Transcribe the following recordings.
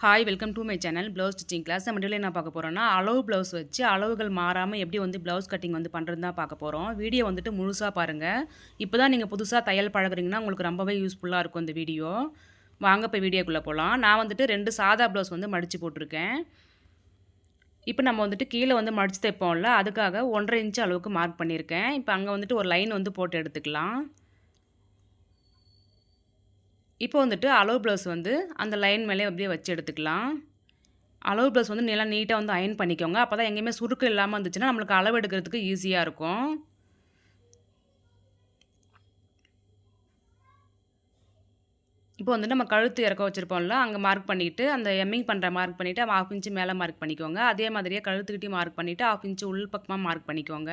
Hi welcome to my channel blouse stitching class நம்ம என்ன பார்க்க போகிறோம்னா அளவு ப்ளவுஸ் வச்சு அளவுகள் மாறாமல் எப்படி வந்து ப்ளவுஸ் கட்டிங் வந்து பண்ணுறது தான் பார்க்க போகிறோம் வீடியோ வந்துட்டு முழுசாக பாருங்கள் இப்போ தான் நீங்கள் புதுசாக தையல் பழகுறீங்கன்னா உங்களுக்கு ரொம்பவே யூஸ்ஃபுல்லாக இருக்கும் இந்த வீடியோ வாங்க இப்போ வீடியோக்குள்ளே போகலாம் நான் வந்துட்டு ரெண்டு சாதா ப்ளவுஸ் வந்து மடித்து போட்டிருக்கேன். இப்போ நம்ம வந்துட்டு கீழே வந்து மடித்து தைப்போம்ல அதுக்காக ஒன்றரை இன்ச்சு அளவுக்கு மார்க் பண்ணியிருக்கேன். இப்போ அங்கே வந்துட்டு ஒரு லைன் வந்து போட்டு எடுத்துக்கலாம். இப்போ வந்துட்டு அளவு ப்ளவுஸ் வந்து அந்த லைன் மேலே அப்படியே வச்சு எடுத்துக்கலாம். அளவு ப்ளவுஸ் வந்து நல்லா நீட்டாக வந்து அயன் பண்ணிக்கோங்க. அப்போ தான் எங்கேயுமே சுருக்கு இல்லாமல் இருந்துச்சுன்னா நம்மளுக்கு அளவு எடுக்கிறதுக்கு ஈஸியாக இருக்கும். இப்போ வந்து நம்ம கழுத்து இறக்க வச்சுருப்போம்ல அங்கே மார்க் பண்ணிவிட்டு அந்த எம்மிங் பண்ணுற மார்க் பண்ணிவிட்டு ஹாஃப் இன்ச்சு மேலே மார்க் பண்ணிக்கோங்க. அதே மாதிரியே கழுத்துக்கிட்டே மார்க் பண்ணிவிட்டு ஆஃப் இன்ச்சு உள் பக்கமாக மார்க் பண்ணிக்கோங்க.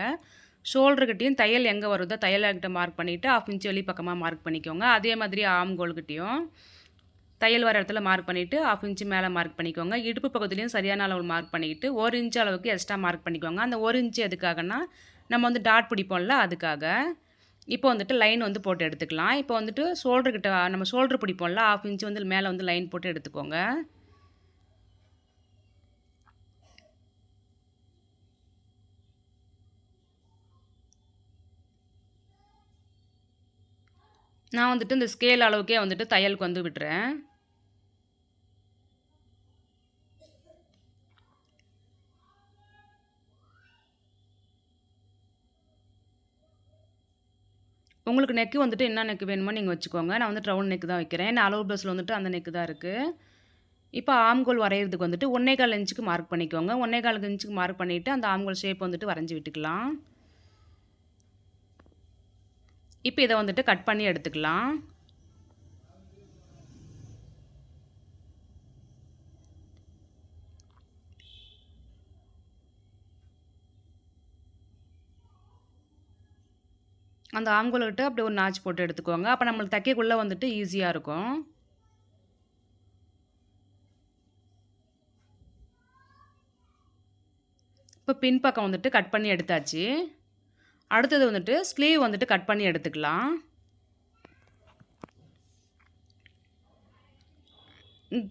ஷோல்டர்கிட்டையும் தையல் எங்கே வருதோ தையல்கிட்ட மார்க் பண்ணிவிட்டு ஆஃப் இன்ச் வெளிப்பக்கமாக மார்க் பண்ணிக்கோங்க. அதே மாதிரி ஆம் கோல்கிட்டையும் தையல் வர இடத்துல மார்க் பண்ணிவிட்டு ஆஃப் இன்ச்சு மேலே மார்க் பண்ணிக்கோங்க. இடுப்பு பக்கத்துலேயும் சரியான அளவு மார்க் பண்ணிக்கிட்டு ஒரு இன்ச்சு அளவுக்கு எக்ஸ்ட்ரா மார்க் பண்ணிக்கோங்க. அந்த ஒரு இன்ச்சு எதுக்காகனா நம்ம வந்து டாட் பிடிப்போம்ல அதுக்காக. இப்போ வந்துட்டு லைன் வந்து போட்டு எடுத்துக்கலாம். இப்போ வந்துட்டு ஷோல்டர்கிட்ட நம்ம ஷோல்டர் பிடிப்போம்ல ஆஃப் இன்ச்சு வந்து மேலே வந்து லைன் போட்டு எடுத்துக்கோங்க. நான் வந்துட்டு இந்த ஸ்கேல் அளவுக்கே வந்துட்டு தையலுக்கு வந்து விட்டுறேன். உங்களுக்கு நெக்கு வந்துட்டு என்ன நெக்கு வேணுமோ நீங்கள் வச்சுக்கோங்க. நான் வந்து ரவுண்ட் நெக்கு தான் வைக்கிறேன். ஏன்னா அளவு ப்ளஸில் வந்துட்டு அந்த நெக்கு தான் இருக்குது இப்போ ஆம்கோல் வரைகிறதுக்கு வந்துட்டு ஒன்றே கால் இன்ச்சுக்கு மார்க் பண்ணிக்கோங்க. ஒன்றே கால் இன்ச்சுக்கு மார்க் பண்ணிவிட்டு அந்த ஆம்கோல் ஷேப் வந்துட்டு வரைஞ்சி விட்டுக்கலாம். இப்போ இதை வந்துட்டு கட் பண்ணி எடுத்துக்கலாம். அந்த ஆம்குலர்கிட்ட அப்படி ஒரு நாச்சு போட்டு எடுத்துக்கோங்க. அப்போ நம்மளுக்கு தைக்கக்குள்ளே வந்துட்டு ஈஸியாக இருக்கும். இப்போ பின்பக்கம் வந்துட்டு கட் பண்ணி எடுத்தாச்சு. அடுத்தது வந்துட்டு ஸ்லீவ் வந்துட்டு கட் பண்ணி எடுத்துக்கலாம்.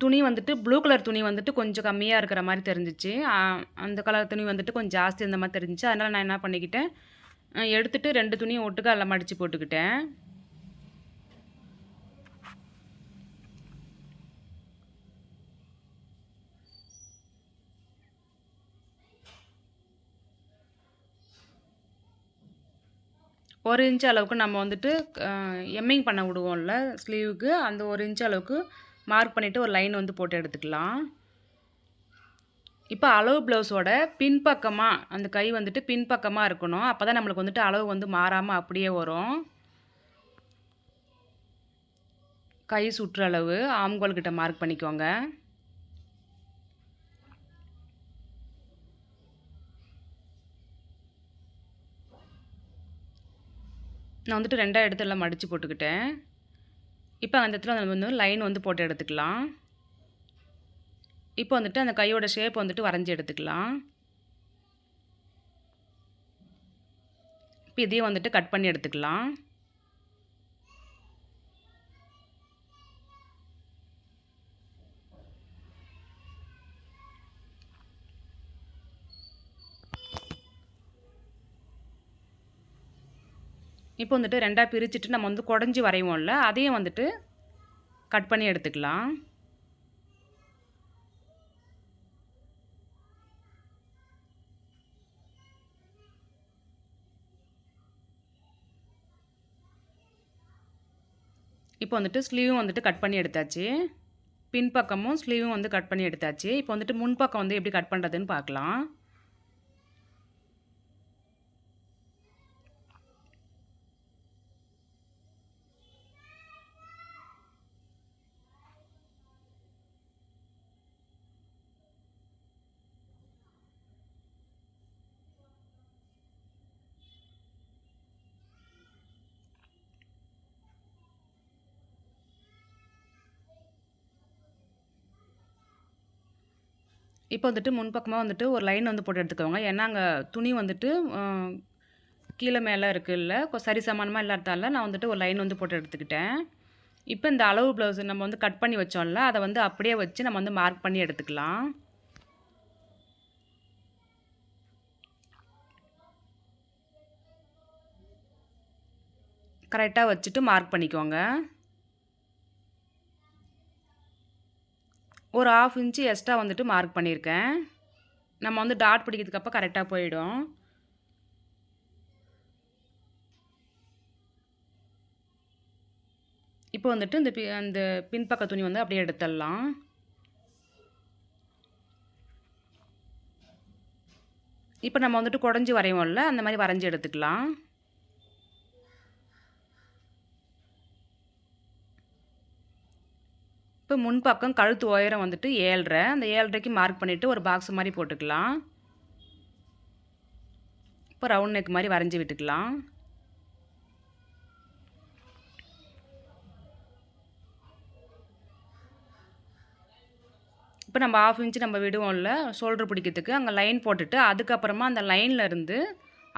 துணி வந்துட்டு ப்ளூ கலர் துணி வந்துட்டு கொஞ்சம் கம்மியாக இருக்கிற மாதிரி தெரிஞ்சிச்சு. அந்த கலர் துணி வந்துட்டு கொஞ்சம் ஜாஸ்தி இந்த மாதிரி தெரிஞ்சிச்சு. அதனால் நான் என்ன பண்ணிக்கிட்டேன் எடுத்துகிட்டு ரெண்டு துணியும் ஒட்டுக்க அதில் மடித்து போட்டுக்கிட்டேன். ஒரு இன்ச் அளவுக்கு நம்ம வந்துட்டு எம்மிங் பண்ண விடுவோம்ல ஸ்லீவுக்கு அந்த ஒரு இன்ச் அளவுக்கு மார்க் பண்ணிவிட்டு ஒரு லைன் வந்து போட்டு எடுத்துக்கலாம். இப்போ அளவு ப்ளவுஸோட பின்பக்கமாக அந்த கை வந்துட்டு பின்பக்கமாக இருக்கணும். அப்போ தான் நம்மளுக்கு வந்துட்டு அளவு வந்து மாறாமல் அப்படியே வரும். கை சுற்றளவு ஆம்கோல் கிட்ட மார்க் பண்ணிக்கோங்க. நான் வந்துட்டு ரெண்டாக இடத்துல எல்லாம் மடித்து போட்டுக்கிட்டேன். இப்போ அந்த இடத்துல நம்ம வந்து லைன் வந்து போட்டு எடுத்துக்கலாம். இப்போ வந்துட்டு அந்த கையோட ஷேப் வந்துட்டு வரைஞ்சி எடுத்துக்கலாம். இப்போ இதையும் வந்துட்டு கட் பண்ணி எடுத்துக்கலாம். இப்போ வந்துட்டு ரெண்டாக பிரிச்சுட்டு நம்ம வந்து குடஞ்சி வரைவோம்ல அதையும் வந்துட்டு கட் பண்ணி எடுத்துக்கலாம். இப்போ வந்துட்டு ஸ்லீவும் வந்துட்டு கட் பண்ணி எடுத்தாச்சு. பின்பக்கமும் ஸ்லீவும் வந்து கட் பண்ணி எடுத்தாச்சு. இப்போ வந்துட்டு முன்பக்கம் வந்து எப்படி கட் பண்ணுறதுன்னு பார்க்கலாம். இப்போ வந்துட்டு முன்பக்கமாக வந்துட்டு ஒரு லைன் வந்து போட்டு எடுத்துக்கோங்க. ஏன்னா அங்கே துணி வந்துட்டு கீழே மேலே இருக்குல்ல சரி சமானமாக இல்லாததால நான் வந்துட்டு ஒரு லைன் வந்து போட்டு எடுத்துக்கிட்டேன். இப்போ இந்த அளவு ப்ளவுஸ் நம்ம வந்து கட் பண்ணி வச்சோம்ல அதை வந்து அப்படியே வச்சு நம்ம வந்து மார்க் பண்ணி எடுத்துக்கலாம். கரெக்டாக வச்சுட்டு மார்க் பண்ணிக்கோங்க. ஒரு ஆஃப் இன்ச்சு எக்ஸ்ட்ரா வந்துட்டு மார்க் பண்ணியிருக்கேன். நம்ம வந்து டாட் பிடிக்கிறதுக்கப்போ கரெக்டாக போயிடும். இப்போ வந்துட்டு இந்த பி அந்த பின்பக்க துணி வந்து அப்படியே எடுத்துடலாம். இப்போ நம்ம வந்துட்டு குடஞ்சி வரைவோம்ல அந்த மாதிரி வரைஞ்சி எடுத்துக்கலாம். இப்போ முன்பக்கம் கழுத்து உயரம் வந்துட்டு ஏழ்ரை. அந்த ஏழ்ரைக்கு மார்க் பண்ணிவிட்டு ஒரு பாக்ஸ் மாதிரி போட்டுக்கலாம். இப்போ ரவுண்ட் நெக் மாதிரி வரைஞ்சி விட்டுக்கலாம். இப்போ நம்ம ஆஃப் இன்ச்சு நம்ம விடுவோம்ல ஷோல்டர் பிடிக்கிறதுக்கு. அங்கே லைன் போட்டுட்டு அதுக்கப்புறமா அந்த லைனில் இருந்து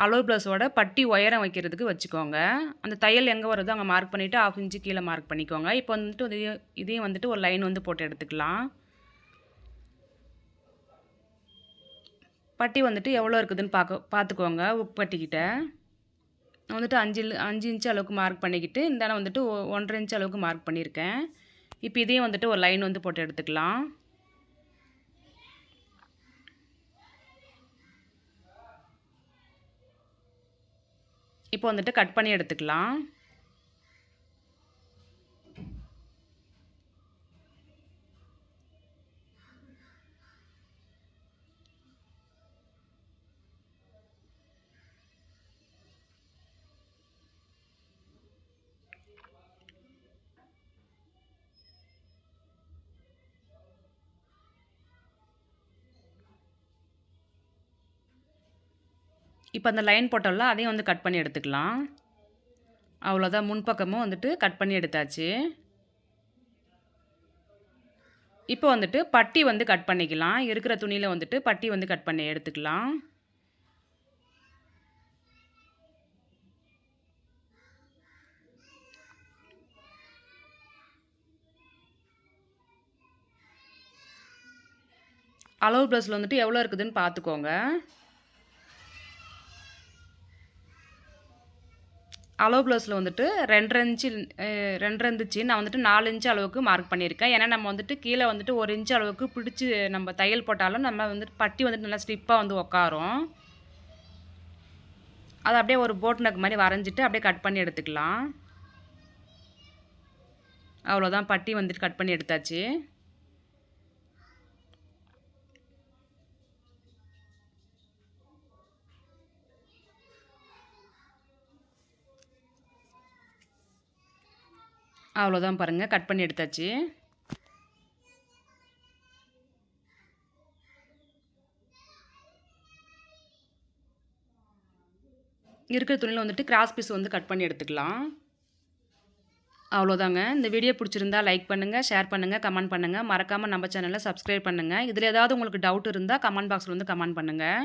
அலோ ப்ளஸோட பட்டி உயரம் வைக்கிறதுக்கு வச்சுக்கோங்க. அந்த தையல் எங்கே வருதோ அங்கே மார்க் பண்ணிவிட்டு ஆஃப் இன்ச்சு கீழே மார்க் பண்ணிக்கோங்க. இப்போ வந்துட்டு இதையும் இதையும் வந்துட்டு ஒரு லைன் வந்து போட்டு எடுத்துக்கலாம். பட்டி வந்துட்டு எவ்வளோ இருக்குதுன்னு பார்க்க பார்த்துக்கோங்க உப்பட்டிக்கிட்ட. வந்துட்டு அஞ்சு அஞ்சு இன்ச்சு அளவுக்கு மார்க் பண்ணிக்கிட்டு இந்த வந்துட்டு ஒன்றரை இன்ச்சு அளவுக்கு மார்க் பண்ணியிருக்கேன். இப்போ இதையும் வந்துட்டு ஒரு லைன் வந்து போட்டு எடுத்துக்கலாம். இப்போ வந்துட்டு கட் பண்ணி எடுத்துக்கலாம். இப்போ அந்த லைன் போட்டோம்ல அதையும் வந்து கட் பண்ணி எடுத்துக்கலாம். அவ்வளோதான் முன்பக்கமும் வந்துட்டு கட் பண்ணி எடுத்தாச்சு. இப்போ வந்துட்டு பட்டி வந்து கட் பண்ணிக்கலாம். இருக்கிற துணியில் வந்துட்டு பட்டி வந்து கட் பண்ணி எடுத்துக்கலாம். அளவு ப்ளஸில் வந்துட்டு எவ்வளோ இருக்குதுன்னு பார்த்துக்கோங்க. அளவு ப்ளவுஸில் வந்துட்டு ரெண்டரை இன்ச்சு ரெண்டரை இருந்துச்சு. நான் வந்துட்டு நாலு இன்ச்சு அளவுக்கு மார்க் பண்ணியிருக்கேன். ஏன்னா நம்ம வந்துட்டு கீழே வந்துட்டு ஒரு இன்ச்சு அளவுக்கு பிடிச்சி நம்ம தையல் போட்டாலும் நம்ம வந்துட்டு பட்டி வந்துட்டு நல்லா ஸ்டிப்பாக வந்து உக்காரும். அதை அப்படியே ஒரு போட் நக் மாதிரி வரைஞ்சிட்டு அப்படியே கட் பண்ணி எடுத்துக்கலாம். அவ்வளோதான் பட்டி வந்துட்டு கட் பண்ணி எடுத்தாச்சு. அவ்வளோதான் பாருங்கள் கட் பண்ணி எடுத்தாச்சு. இருக்கிற துணியில் வந்துட்டு கிராஸ் பீஸ் வந்து கட் பண்ணி எடுத்துக்கலாம். அவ்வளோதாங்க இந்த வீடியோ பிடிச்சிருந்தா லைக் பண்ணுங்கள் ஷேர் பண்ணுங்கள் கமெண்ட் பண்ணுங்கள் மறக்காமல் நம்ம சேனலை சப்ஸ்கிரைப் பண்ணுங்கள் இதில் ஏதாவது உங்களுக்கு டவுட் இருந்தால் கமெண்ட் பாக்ஸில் வந்து கமெண்ட் பண்ணுங்கள்